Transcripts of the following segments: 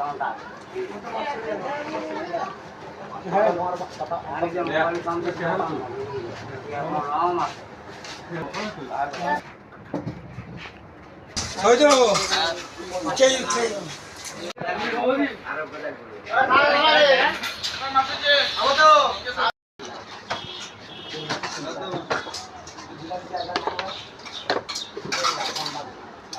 ঘণ্টা ওই তো সেই সেই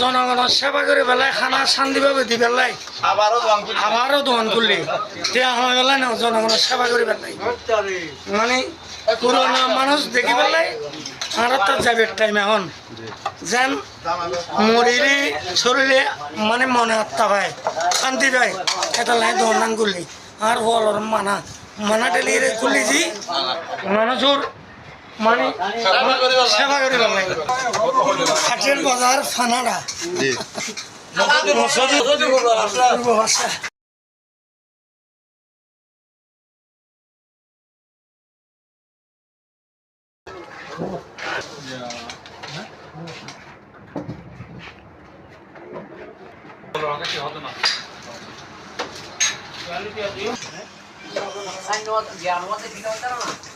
জনগণের সেবা করে বেলায় খানা শান্তিভাবে দি বেলায়। আবারও দোকান করলে। তিয়া হয় বেলায় না জনগণের সেবা করে বেলায়। মানে পুরোনো মানুষ দেখি বেলায় আর তার যাবে টাইম এখন। যেন মরিলে শরীরে মানে মনে আত্মা পায় শান্তি পায়। এটা লাই দোকান করলে। আর হলর মানা। মানা টেলিয়ে খুললি যে মানুষের মানে সেবা করে বেলায় হাটের বাজার ফানাড়া। জি। পূর্ব ভাষা ওই তো সেই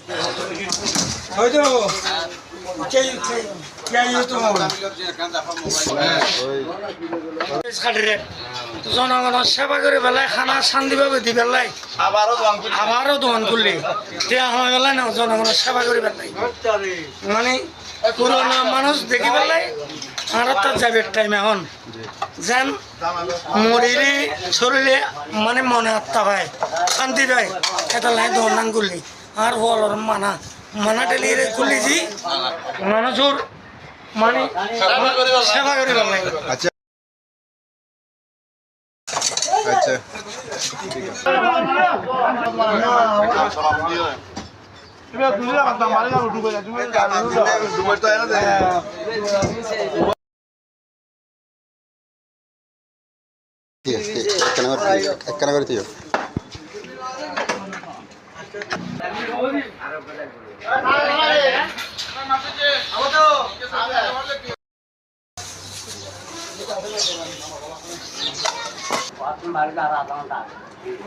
সেই তো জনগণের সেবা করে বেলায় খানা শান্তিভাবে দি বেলায় আবারও দোকান করলে তিয়া বেলায় না জনগণের সেবা করে মানে পুরোনো মানুষ দেখি বেলায় আর যাবে টাইম এখন। যেন মরিলে শরীরে মানে মনে আত্মা পায়, শান্তি পায়, এটা লাই দোকান করলে আর হলর মানা মানা টেলিয়ে খুললি যে মানুষের মানে সেবা করে আচ্ছা। আচ্ছা। একখানা করে একখানা করে দিও। वाचून बाहेर जाणार आता म्हणतात